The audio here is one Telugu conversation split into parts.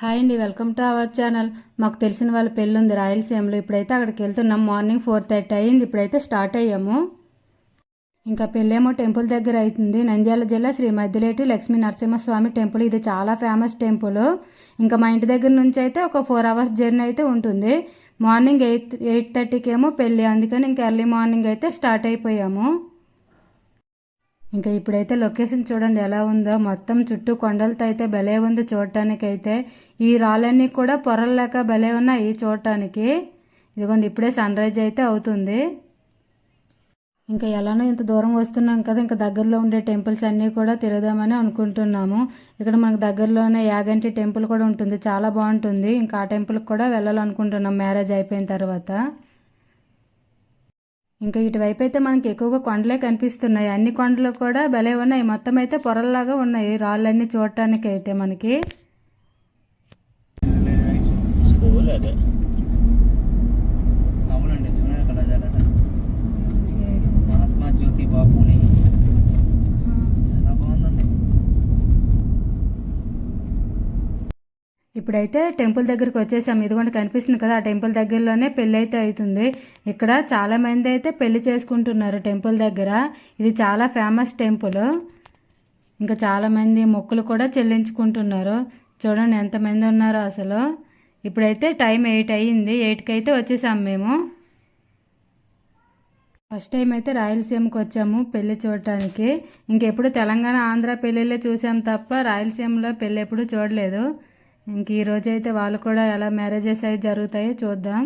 హాయ్ అండి వెల్కమ్ టు అవర్ ఛానల్. మాకు తెలిసిన వాళ్ళ పెళ్ళి ఉంది రాయలసీమలో. ఇప్పుడైతే అక్కడికి వెళ్తున్నాం. మార్నింగ్ ఫోర్ థర్టీ అయ్యింది. ఇప్పుడైతే స్టార్ట్ అయ్యాము. ఇంకా పెళ్ళేమో టెంపుల్ దగ్గర అవుతుంది నంద్యాల జిల్లా శ్రీ మధ్యలేటి లక్ష్మీ నరసింహస్వామి టెంపుల్. ఇది చాలా ఫేమస్ టెంపుల్. ఇంకా మా ఇంటి దగ్గర నుంచి అయితే ఒక ఫోర్ అవర్స్ జర్నీ అయితే ఉంటుంది. మార్నింగ్ ఎయిట్ ఎయిట్ థర్టీకి ఏమో పెళ్ళి. అందుకని ఇంకా ఎర్లీ మార్నింగ్ అయితే స్టార్ట్ అయిపోయాము. ఇంకా ఇప్పుడైతే లొకేషన్ చూడండి ఎలా ఉందో. మొత్తం చుట్టూ కొండలతో అయితే భలే ఉంది చూడటానికైతే. ఈ రాళ్ళన్నీ కూడా పొరల్లాక భలే ఉన్నాయి చూడటానికి. ఇదిగోండి ఇప్పుడే సన్ రైజ్ అయితే అవుతుంది. ఇంకా ఎలానో ఇంత దూరం వస్తున్నాం కదా ఇంకా దగ్గరలో ఉండే టెంపుల్స్ అన్నీ కూడా తిరగదామని అనుకుంటున్నాము. ఇక్కడ మనకు దగ్గరలోనే యాగంటి టెంపుల్ కూడా ఉంటుంది చాలా బాగుంటుంది. ఇంకా ఆ టెంపుల్కి కూడా వెళ్ళాలనుకుంటున్నాం మ్యారేజ్ అయిపోయిన తర్వాత. ఇంకా ఇటువైపు అయితే మనకి ఎక్కువగా కొండలే కనిపిస్తున్నాయి. అన్ని కొండలు కూడా భలే ఉన్నాయి. మొత్తం అయితే పొరల్లాగా ఉన్నాయి. రాళ్ళన్నీ చూడటానికి అయితే మనకి. స్కూల్ అదే. ఇప్పుడైతే టెంపుల్ దగ్గరికి వచ్చేసాము ఇదిగోండి కనిపిస్తుంది కదా ఆ టెంపుల్ దగ్గరలోనే పెళ్ళి అయితే అవుతుంది. ఇక్కడ చాలామంది అయితే పెళ్ళి చేసుకుంటున్నారు టెంపుల్ దగ్గర. ఇది చాలా ఫేమస్ టెంపుల్. ఇంకా చాలామంది మొక్కులు కూడా చెల్లించుకుంటున్నారు. చూడండి ఎంతమంది ఉన్నారో అసలు. ఇప్పుడైతే టైం ఎయిట్ అయ్యింది. ఎయిట్కి అయితే వచ్చేసాము మేము. ఫస్ట్ టైం అయితే రాయలసీమకు వచ్చాము పెళ్ళి చూడటానికి. ఇంకెప్పుడు తెలంగాణ ఆంధ్ర పెళ్ళిళ్ళే చూసాం తప్ప రాయలసీమలో పెళ్ళి ఎప్పుడు చూడలేదు. ఇంక ఈరోజు అయితే వాళ్ళు కూడా ఎలా మ్యారేజెస్ అయితే జరుగుతాయో చూద్దాం.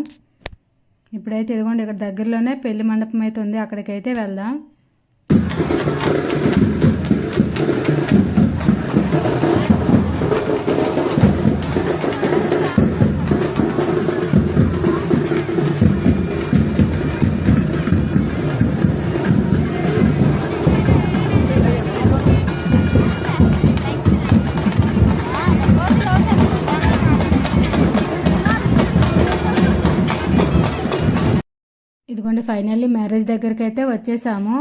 ఇప్పుడైతే ఇదిగోండి ఇక్కడ దగ్గరలోనే పెళ్ళి మండపం అయితే ఉంది అక్కడికైతే వెళ్దాం. అండ్ ఫైనల్లీ మ్యారేజ్ దగ్గరికి అయితే వచ్చేసాము.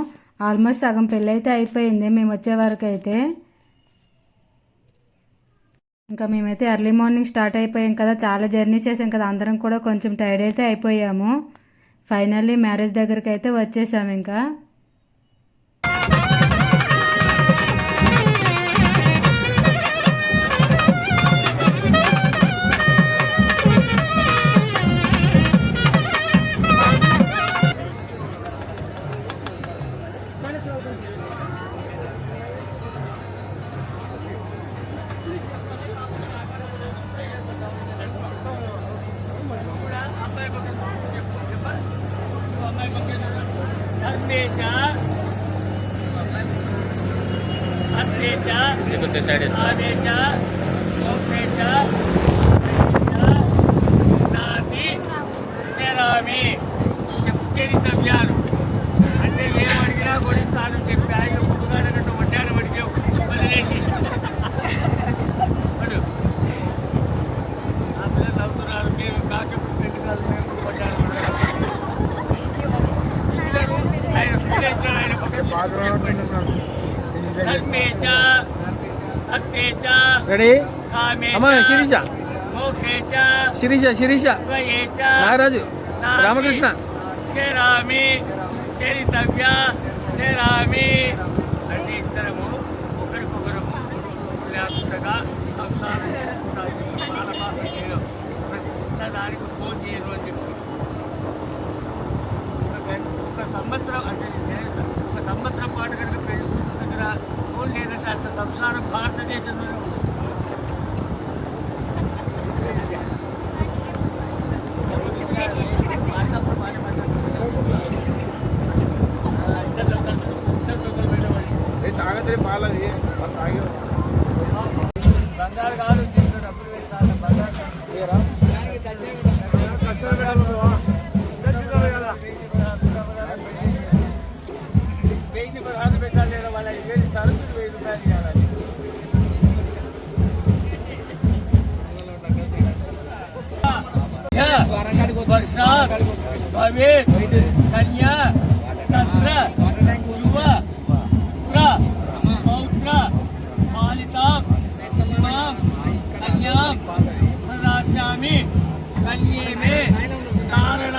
ఆల్మోస్ట్ సగం పెళ్ళి అయితే అయిపోయింది. మేము వచ్చే వరకు అయితే ఇంకా మేమైతే ఎర్లీ మార్నింగ్ స్టార్ట్ అయిపోయాం కదా. చాలా జర్నీ చేసాం కదా. అందరం కూడా కొంచెం టైర్డ్ అయితే అయిపోయాము. ఫైనల్లీ మ్యారేజ్ దగ్గరికి అయితే వచ్చేసాము ఇంకా. రెడీ? అమ్మ శిరీష. శిరీష శిరీష. నాగరాజు. రామకృష్ణ. చేరామి చరితవ్య చేరామి. అంటే ఇద్దరము ఒకరికొకరు లేకుండా సంసారం చేయడం ప్రతి చిన్న దానికి ఫోన్ చేయను అని చెప్పి ఒక సంవత్సరం అంటే సంవత్సరం పాటు కనుక పెళ్ళి దగ్గర ఫోన్ లేదంటే అంత సంసారం భారతదేశంలోనే ఉంది. వాట్సాప్లో బాగానే ప్రదాస్యామి కారణ.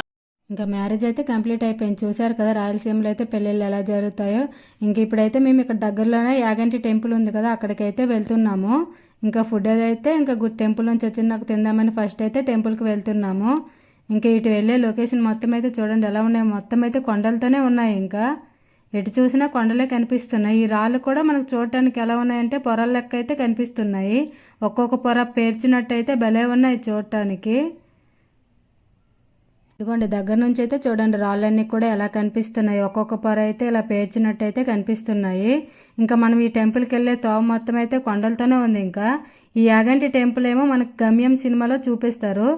ఇంకా మ్యారేజ్ అయితే కంప్లీట్ అయిపోయింది. చూశారు కదా రాయలసీమలో అయితే పెళ్ళిళ్ళు ఎలా జరుగుతాయో. ఇంక ఇప్పుడైతే మేము ఇక్కడ దగ్గరలోనే యాగంటి టెంపుల్ ఉంది కదా అక్కడికైతే వెళ్తున్నాము. ఇంకా ఫుడ్ ఏదైతే ఇంకా గుడ్ టెంపుల్ నుంచి వచ్చింది. నాకు తిందామని ఫస్ట్ అయితే టెంపుల్కి వెళ్తున్నాము. ఇంకా ఇటు వెళ్ళే లొకేషన్ మొత్తం అయితే చూడండి ఎలా ఉన్నాయి? మొత్తం అయితే కొండలతోనే ఉన్నాయి ఇంకా. ఎటు చూసినా కొండలే కనిపిస్తున్నాయి. ఈ రాళ్ళు కూడా మనకు చూడటానికి ఎలా ఉన్నాయంటే పొరల లెక్క అయితే కనిపిస్తున్నాయి. ఒక్కొక్క పొర పేర్చినట్టయితే భలే ఉన్నాయి చూడటానికి. ఇదిగోండి దగ్గర నుంచి అయితే చూడండి రాళ్ళన్నీ కూడా ఎలా కనిపిస్తున్నాయి. ఒక్కొక్క పొర అయితే ఇలా పేర్చినట్టయితే కనిపిస్తున్నాయి. ఇంకా మనం ఈ టెంపుల్కి వెళ్ళే తోవ మొత్తం అయితే కొండలతోనే ఉంది. ఇంకా ఈ యాగంటి టెంపుల్ ఏమో మనకు గమ్యం సినిమాలో చూపిస్తారు.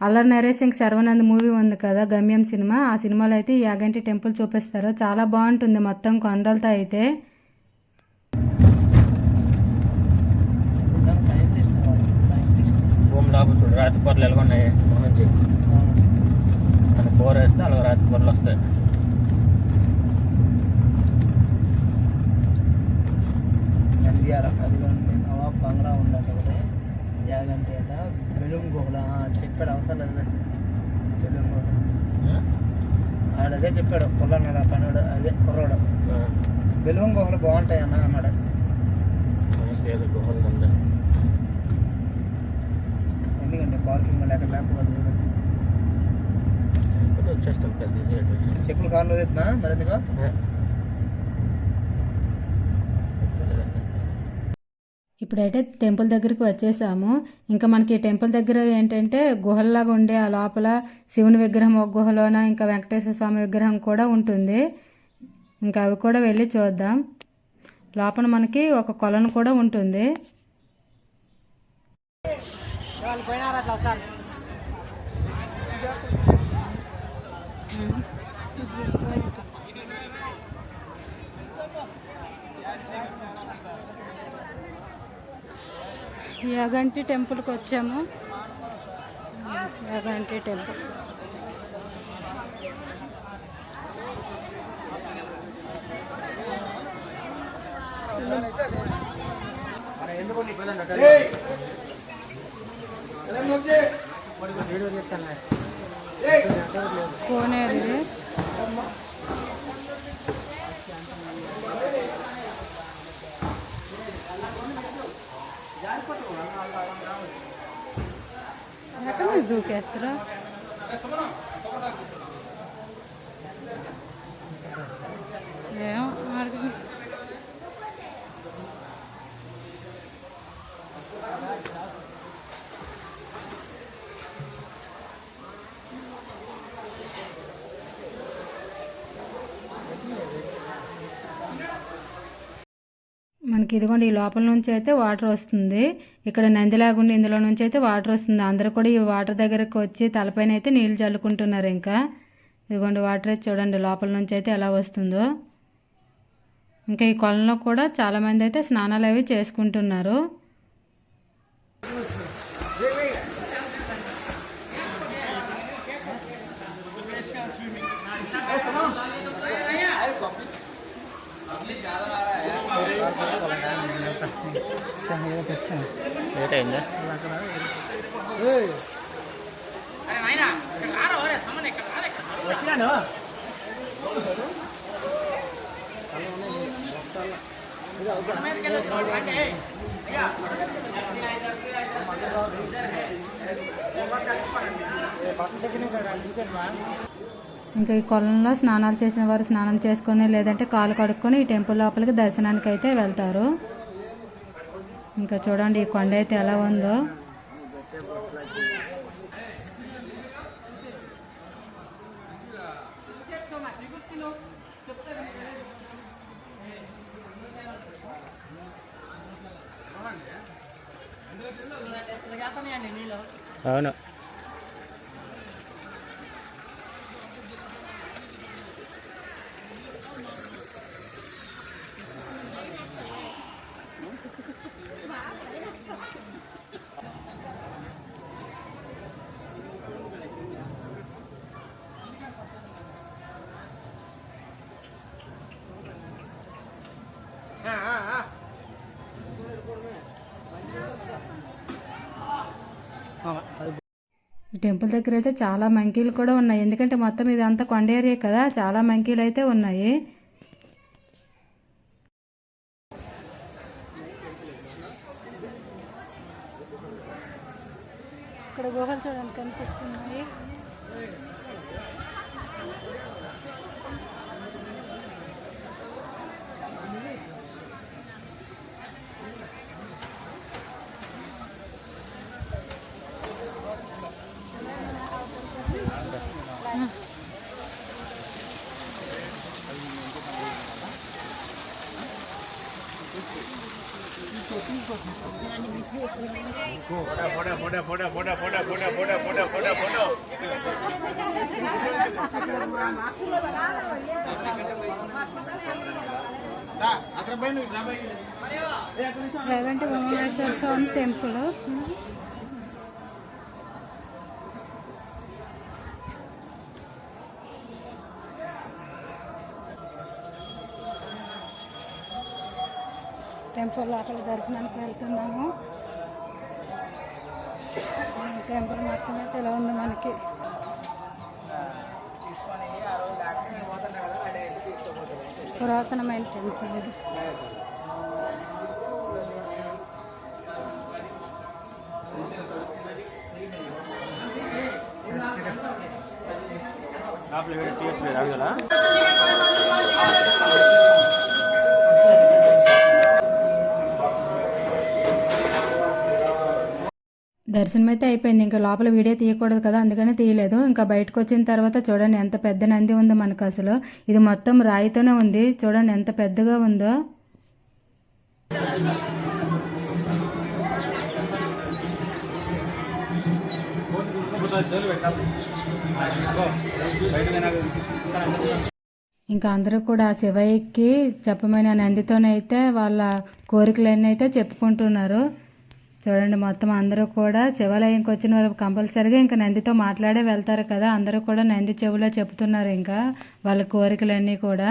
అల్లరి నరేష్ ఇంక శర్వనంద్ మూవీ ఉంది కదా గమ్యం సినిమా. ఆ సినిమాలో అయితే యాగంటి టెంపుల్ చూపిస్తారు. చాలా బాగుంటుంది మొత్తం కొండలతో అయితే. రాతి పొరలు ఎలా ఉన్నాయి. నుంచి మన కూర వేస్తే అలా రాతి పొరలు వస్తాయి. నంద్యాల బంగ్లా ఉంది అక్కడ యాగంటి అట. బెలూమ్ గుహల ఆ, చెప్పాడు అవసరం లేదు బెలూమ్ గుహల ఆడదే చెప్పాడు పొల్లన్నడ పనుడు అదే కుర్రోడు. బెలూమ్ గుహలు బాగుంటాయి అన్న అన్నాడు. ఎందుకంటే పార్కింగ్ లేక లేకపోతే. చెప్పులు కార్లో తెస్తున్నా మరి ఎందుకో ఏ. ఇప్పుడైతే టెంపుల్ దగ్గరికి వచ్చేసాము. ఇంకా మనకి టెంపుల్ దగ్గర ఏంటంటే గుహల్లాగా ఉండే ఆ లోపల శివుని విగ్రహం ఒక గుహలోన ఇంకా వెంకటేశ్వర స్వామి విగ్రహం కూడా ఉంటుంది. ఇంకా అవి కూడా వెళ్ళి చూద్దాం. లోపల మనకి ఒక కొలను కూడా ఉంటుంది. యాగంటి టెంపుల్కి వచ్చాము. యాగంటి టెంపుల్. కోనేరు ఎక్కడ దూకేస్తారా ఏమో మనకి ఇదిగోండి ఈ లోపల నుంచి అయితే వాటర్ వస్తుంది. ఇక్కడ నందిలాగుండి ఇందులో నుంచి అయితే వాటర్ వస్తుంది. అందరూ కూడా ఈ వాటర్ దగ్గరకు వచ్చి తలపైన అయితే నీళ్ళు చల్లుకుంటున్నారు ఇంకా. ఇదిగోండి వాటర్ అయితే చూడండి లోపల నుంచి అయితే ఎలా వస్తుందో. ఇంకా ఈ కొలంలో కూడా చాలామంది అయితే స్నానాలు అవి చేసుకుంటున్నారు. లేట్ అయిందా ఇంకా ఈ కొలంలో స్నానాలు చేసిన వారు స్నానం చేసుకొని లేదంటే కాలు కడుక్కొని ఈ టెంపుల్ లోపలికి దర్శనానికి అయితే వెళ్తారు. ఇంకా చూడండి ఈ కొండ అయితే ఎలా ఉందో. అవును. టెంపుల్ దగ్గర అయితే చాలా మంకీలు కూడా ఉన్నాయి. ఎందుకంటే మొత్తం ఇదంతా కొండ ఏరియా కదా చాలా మంకీలు అయితే ఉన్నాయి. ఇక్కడ గుహలు చూడడానికి కనిపిస్తుంది లేదంటే ఉమామేశ్వర స్వామి టెంపుల్. టెంపుల్ లోపల దర్శనానికి వెళ్తున్నాము. టెంపుల్ మొత్తం అయితే ఇలా ఉంది మనకి. పురాతనమైన టెంపుల్ ఇది. లోపల వీడియో తీయచ్చు కదా? దర్శనం అయితే అయిపోయింది. ఇంకా లోపల వీడియో తీయకూడదు కదా అందుకని తీయలేదు. ఇంకా బయటకు వచ్చిన తర్వాత చూడండి ఎంత పెద్ద నంది ఉందో మనకు అసలు ఇది మొత్తం రాయితోనే ఉంది. చూడండి ఎంత పెద్దగా ఉందో. ఇంకా అందరూ కూడా శివయ్యకి చెప్పమైన నందితోనైతే వాళ్ళ కోరికలన్నీ అయితే చెప్పుకుంటున్నారు. చూడండి మొత్తం అందరూ కూడా శివాలయంకి వచ్చిన వాళ్ళు కంపల్సరీగా ఇంకా నందితో మాట్లాడే వెళ్తారు కదా అందరూ కూడా నంది చెవిలో చెప్తున్నారు ఇంకా వాళ్ళ కోరికలన్నీ కూడా.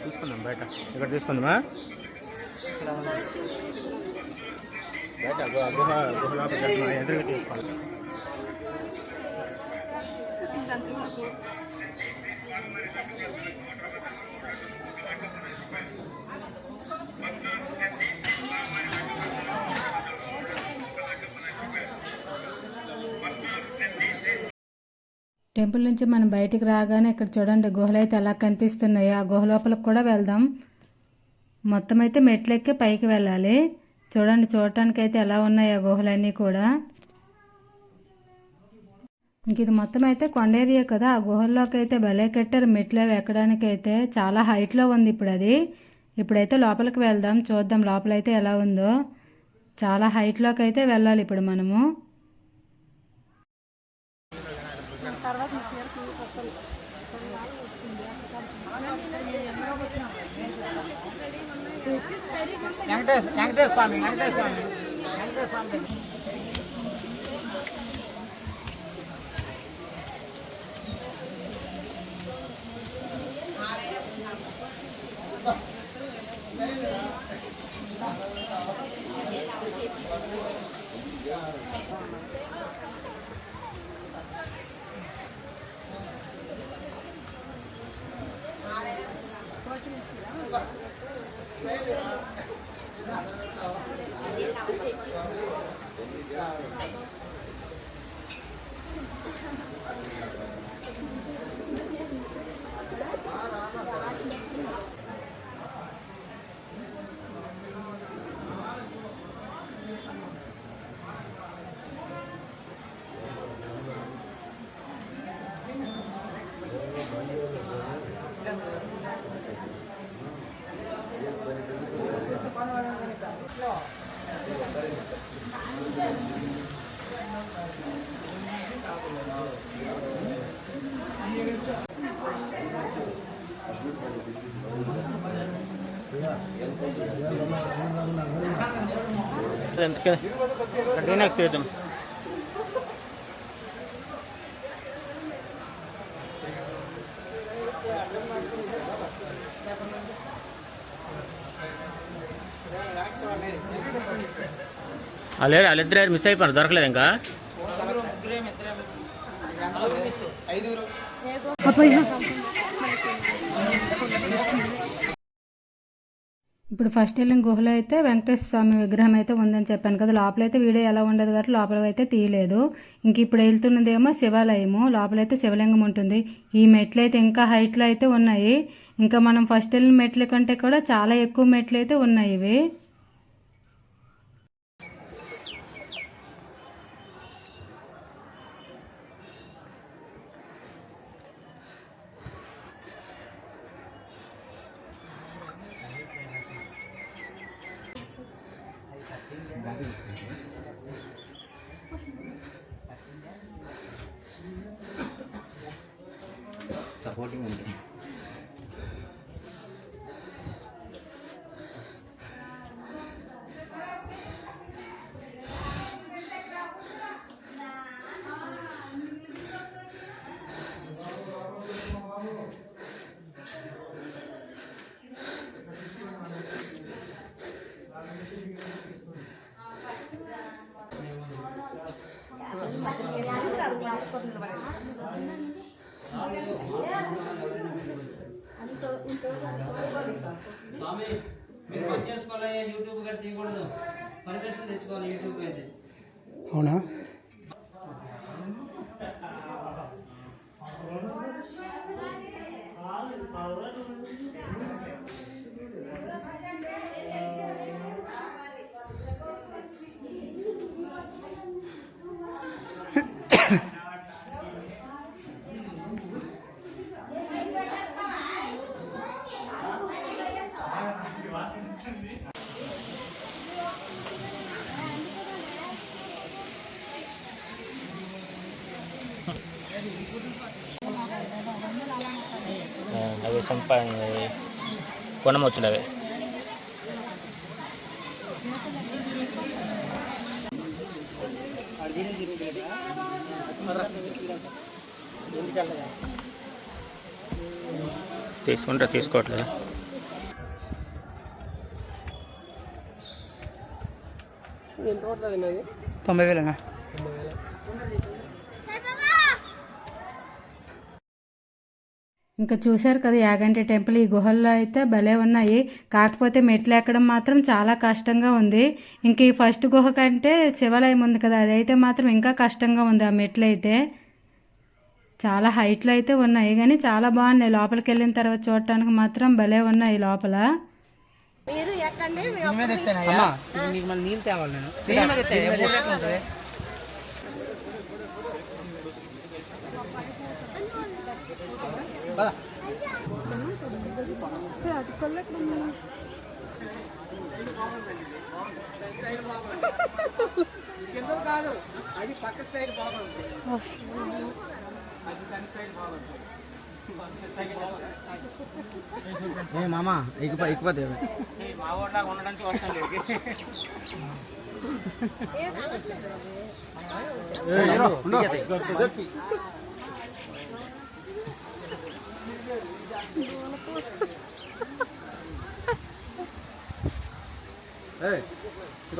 తీసుకుందాం బయట. ఇక్కడ తీసుకుందామా బయట గుహ గుహ గుహ లోపలికి వెళ్తున్నాం ఎదురుగా తీసుకోవాలి టెంపుల్ నుంచి మనం బయటికి రాగానే ఇక్కడ చూడండి గుహలు అయితే ఎలా కనిపిస్తున్నాయి. ఆ గుహ లోపలికి కూడా వెళ్దాం. మొత్తం అయితే మెట్లెక్కి పైకి వెళ్ళాలి. చూడండి చూడటానికి అయితే ఎలా ఉన్నాయి ఆ గుహలన్నీ కూడా. ఇంక ఇది మొత్తం అయితే కొండ ఏరియా కదా. ఆ గుహల్లోకి అయితే భలే కట్టారు మెట్లు అవి ఎక్కడానికి అయితే చాలా హైట్లో ఉంది ఇప్పుడు అది. ఇప్పుడైతే లోపలికి వెళ్దాం. చూద్దాం లోపలైతే ఎలా ఉందో. చాలా హైట్లోకి అయితే వెళ్ళాలి ఇప్పుడు మనము. వెంకటేశ్వర వెంకటేశ్వర స్వామి వెంకటేశ్వర స్వామి వెంకటేశ్వర స్వామి. ఎంత కట్టినా తీద్దాం వాళ్ళిద్దరు మిస్ అయిపోయారు దొరకలేదు ఇంకా. ఇప్పుడు ఫస్ట్ వెళ్ళిన గుహలో అయితే వెంకటేశ్వర స్వామి విగ్రహం అయితే ఉందని చెప్పాను కదా. లోపలైతే వీడియో ఎలా ఉండదు కాబట్టి లోపల అయితే తీయలేదు. ఇంక ఇప్పుడు వెళ్తున్నదేమో శివాలయము. లోపలైతే శివలింగం ఉంటుంది. ఈ మెట్లు అయితే ఇంకా హైట్లో అయితే ఉన్నాయి. ఇంకా మనం ఫస్ట్ వెళ్ళిన మెట్ల కంటే కూడా చాలా ఎక్కువ మెట్లు అయితే ఉన్నాయి ఇవి. స్వామి మీరు పని చేసుకోవాలి? యూట్యూబ్ గట్టి తీయకూడదు. పర్మిషన్ తెచ్చుకోవాలి యూట్యూబ్ అయితే. అవునా అవి సంప కొనమొచ్చులు అవి తీసుకుంటా తీసుకోవట్లేదు. తొంభై వేలనా ఇంకా చూశారు కదా యాగంటి టెంపుల్. ఈ గుహల్లో అయితే భలే ఉన్నాయి. కాకపోతే మెట్లు ఎక్కడం మాత్రం చాలా కష్టంగా ఉంది. ఇంక ఈ ఫస్ట్ గుహ కంటే శివాలయం ఉంది కదా అదైతే మాత్రం ఇంకా కష్టంగా ఉంది ఆ మెట్లు అయితే. చాలా హైట్లో అయితే ఉన్నాయి కానీ చాలా బాగున్నాయి. లోపలికి వెళ్ళిన తర్వాత చూడటానికి మాత్రం భలే ఉన్నాయి లోపల. అమ్మా ఇది కింద అది పక్క స్టైల్ బాగుంది ఏ మామ ఊళ్ళో ఉండడానికి Hey, ¿qué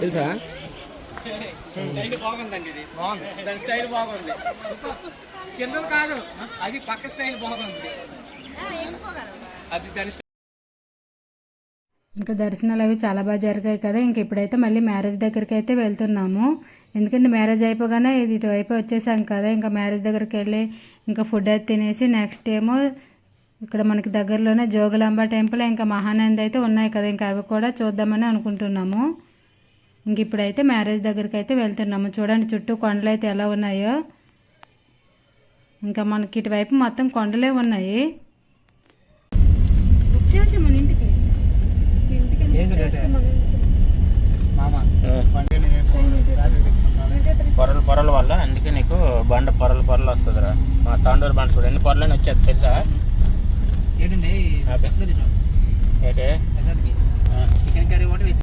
తెలుసా? స్టైల్ బాగుందండి ఇది. బాగుంది. దాని స్టైల్ బాగుంది. కింద కాదు. అది పక్క స్టైల్ బాగుంది. అది దాని ఇంకా దర్శనాలు అవి చాలా బాగా జరిగాయి కదా. ఇంక ఇప్పుడైతే మళ్ళీ మ్యారేజ్ దగ్గరికి అయితే వెళ్తున్నాము. ఎందుకంటే మ్యారేజ్ అయిపోగానే ఇది ఇటువైపు వచ్చేసాం కదా. ఇంకా మ్యారేజ్ దగ్గరికి వెళ్ళి ఇంకా ఫుడ్ అయితే తినేసి నెక్స్ట్ ఏమో ఇక్కడ మనకి దగ్గరలోనే జోగులాంబ టెంపుల్ ఇంకా మహానంది అయితే ఉన్నాయి కదా ఇంకా అవి కూడా చూద్దామని అనుకుంటున్నాము. ఇంక ఇప్పుడైతే మ్యారేజ్ దగ్గరికి అయితే వెళ్తున్నాము. చూడండి చుట్టూ కొండలు అయితే ఎలా ఉన్నాయో. ఇంకా మనకి ఇటువైపు మొత్తం కొండలే ఉన్నాయి. పొరల పొరల వల్ల అందుకే నీకు బండ పొరల పొరలు వస్తుందిరా. మా తాండూరు బండ చూడు ఎన్ని పొరలని వచ్చేది తెలుసా? ఏంటండి. చెప్పలేదు తిన్నాం చికెన్ కర్రీ ఒకటి వెజ్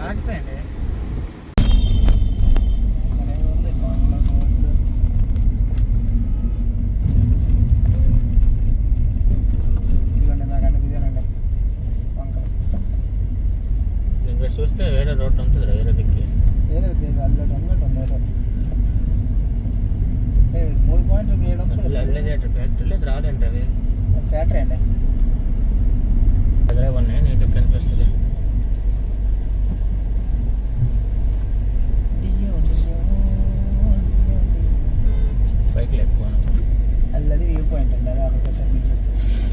ఆగిపోయండి మన ఉంది కొండల రోడ్డు. ఇదిగోండి నాకు అన్ని ఇదేనండి వంకలు దీన్ని చూస్తే వేరే రోడ్డు ఉంటుంది వేరే దిక్కి వేరే తీగ అల్లటి అన్నట్టు ఉంది ఏదో. ఏ, మూడు పాయింట్లు ఏడు వస్తుంది అల్లెదేట ఫ్యాక్టరీ లేదు రాదంటే అవి ఫ్యాక్టరీ అండి దగ్గరే ఉన్నాయి నీట్గా కనిపిస్తుంది సైకిల్ ఎక్కువ అల్లది వ్యూ పాయింట్ అండి అది అక్కడ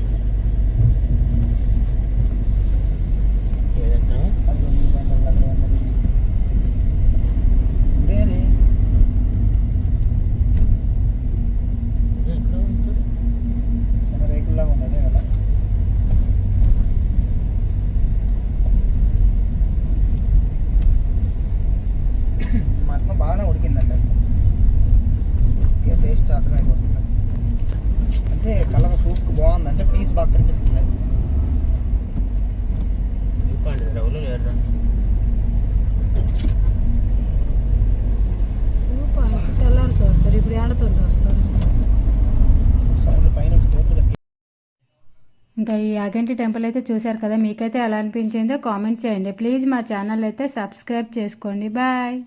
ఇంకా ఈ యాగంటి టెంపుల్ అయితే చూశారు కదా మీకైతే ఎలా అనిపించిందో కామెంట్ చేయండి. ప్లీజ్ మా ఛానల్ అయితే సబ్స్క్రైబ్ చేసుకోండి. బాయ్.